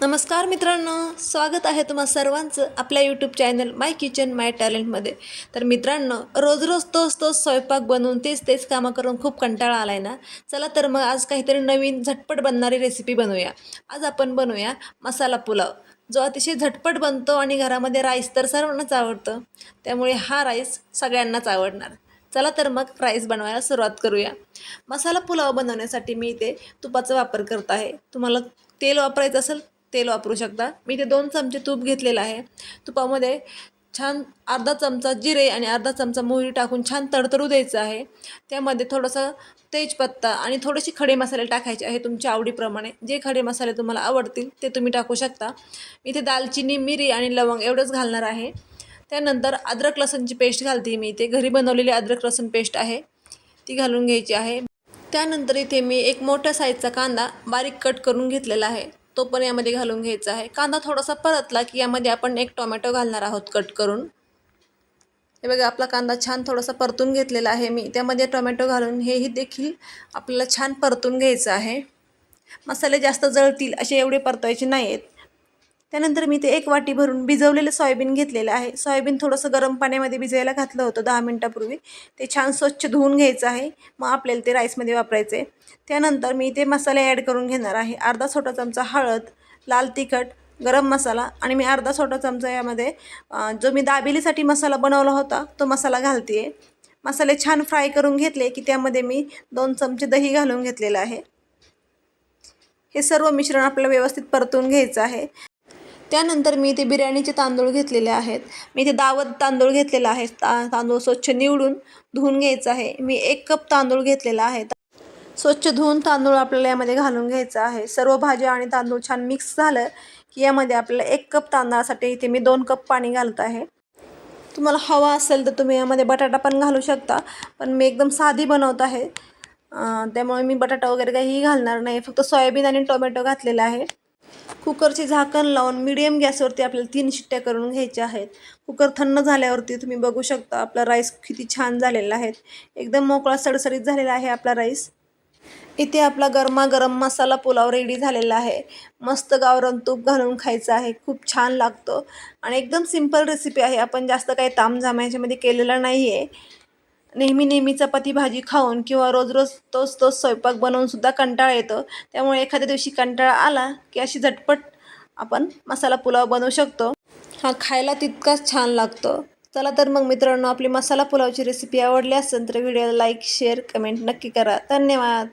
नमस्कार मित्रांनो स्वागत आहे तुम्हा सर्वांचं आपल्या YouTube channel my kitchen my टॅलेंटमध्ये तर मित्रांनो रोज रोज तोच तोच स्वयंपाक बनवून तेच तेच कामं करून खूप कंटाळा आला आहे ना? चला तर मग आज काहीतरी नवीन झटपट बनणारी रेसिपी बनवूया. आज आपण बनवूया मसाला पुलाव. जो अतिशय झटपट बनतो आणि घरामध्ये राईस तर सर्वांनाच आवडतं. त्यामुळे हा राईस सगळ्यांनाच आवडणार. चला तर मग राईस बनवायला सुरुवात करूया. मसाला पुलाव बनवण्यासाठी मी इथे तुपाचा वापर करत आहे. तुम्हाला तेल वापरायचं असेल तेल वापरू शकता. मी इथे दोन चमचे तूप घेतलेलं आहे. तुपामध्ये छान अर्धा चमचा जिरे आणि अर्धा चमचा मोहरी टाकून छान तडतडू द्यायचं आहे. त्यामध्ये थोडंसं तेजपत्ता आणि थोडेसे खडे मसाले टाकायचे आहे तुमच्या आवडीप्रमाणे. जे खडे मसाले तुम्हाला आवडतील ते तुम्ही टाकू शकता. इथे दालचिनी मिरी आणि लवंग एवढंच घालणार आहे. त्यानंतर अद्रक लसणची पेस्ट घालते मी इथे. घरी बनवलेली अद्रक लसण पेस्ट आहे. ती घालून घ्यायची आहे. त्यानंतर इथे मी एक मोठ्या साईजचा कांदा बारीक कट करून घेतलेला आहे. तो पण यामध्ये घालून घ्यायचा आहे. कांदा थोडासा परतला की यामध्ये आपण एक टोमॅटो घालणार आहोत कट करून. हे बघा आपला कांदा छान थोडासा परतून घेतलेला आहे मी. त्यामध्ये टोमॅटो घालून हेही देखील आपल्याला छान परतून घ्यायचं आहे. मसाले जास्त जळतील असे एवढे परतायचे नाही आहेत त्यानंतर मी ते एक वाटी भरून भिजवलेलं सोयाबीन घेतलेलं आहे. सोयाबीन थोडंसं गरम पाण्यामध्ये भिजायला घातलं होतं दहा मिनटापूर्वी. ते छान स्वच्छ धुवून घ्यायचं आहे. मग आपल्याला ते राईसमध्ये वापरायचे त्यानंतर मी ते मसाले ॲड करून घेणार आहे. अर्धा छोटा चमचा हळद लाल तिखट गरम मसाला आणि मी अर्धा छोटा चमचा यामध्ये जो मी दाबेलीसाठी मसाला बनवला होता तो मसाला घालते आहे मसाले छान फ्राय करून घेतले की त्यामध्ये मी दोन चमचे दही घालून घेतलेलं आहे. हे सर्व मिश्रण आपल्याला व्यवस्थित परतून घ्यायचं आहे. त्यानंतर मी इथे बिर्याणीचे तांदूळ घेतलेले आहेत. मी इथे दावत तांदूळ घेतलेला आहे. ता तांदूळ स्वच्छ निवडून धुवून घ्यायचं आहे. मी एक कप तांदूळ घेतलेला आहे. स्वच्छ धुवून तांदूळ आपल्याला यामध्ये घालून घ्यायचं आहे. सर्व भाज्या आणि तांदूळ छान मिक्स झालं की यामध्ये आपल्याला एक कप तांदळासाठी इथे मी दोन कप पाणी घालत आहे. तुम्हाला हवा असेल तर तुम्ही यामध्ये बटाटा पण घालू शकता पण मी एकदम साधी बनवत आहे. त्यामुळे मी बटाटा वगैरे काहीही घालणार नाही. फक्त सोयाबीन आणि टोमॅटो घातलेला आहे. कुकरचे झाकण लावून मिडियम गॅसवरती आपल्याला तीन शिट्ट्या करून घ्यायच्या आहेत. कुकर थंड झाल्यावरती तुम्ही बघू शकता आपला राईस किती छान झालेला आहे. एकदम मोकळा सडसडीत झालेला आहे आपला राईस इथे आपला गरमागरम मसाला पुलाव रेडी झालेला आहे. मस्त गावरान तूप घालून खायचं आहे. खूप छान लागतो. आणि एकदम सिंपल रेसिपी आहे. आपण जास्त काही तामझाम याच्यामध्ये केलेला नाही आहे नेहमी नेहमी चपाती भाजी खाऊन किंवा रोज रोज तोच तोच स्वयंपाक बनवून सुद्धा कंटाळा येतो. त्यामुळे एखाद्या दिवशी कंटाळा आला की अशी झटपट आपण मसाला पुलाव बनवू शकतो. हा खायला तितकाच छान लागतो. चला तर मग मित्रांनो आपली मसाला पुलावची रेसिपी आवडली असेल तर व्हिडिओला लाईक शेअर कमेंट नक्की करा. धन्यवाद!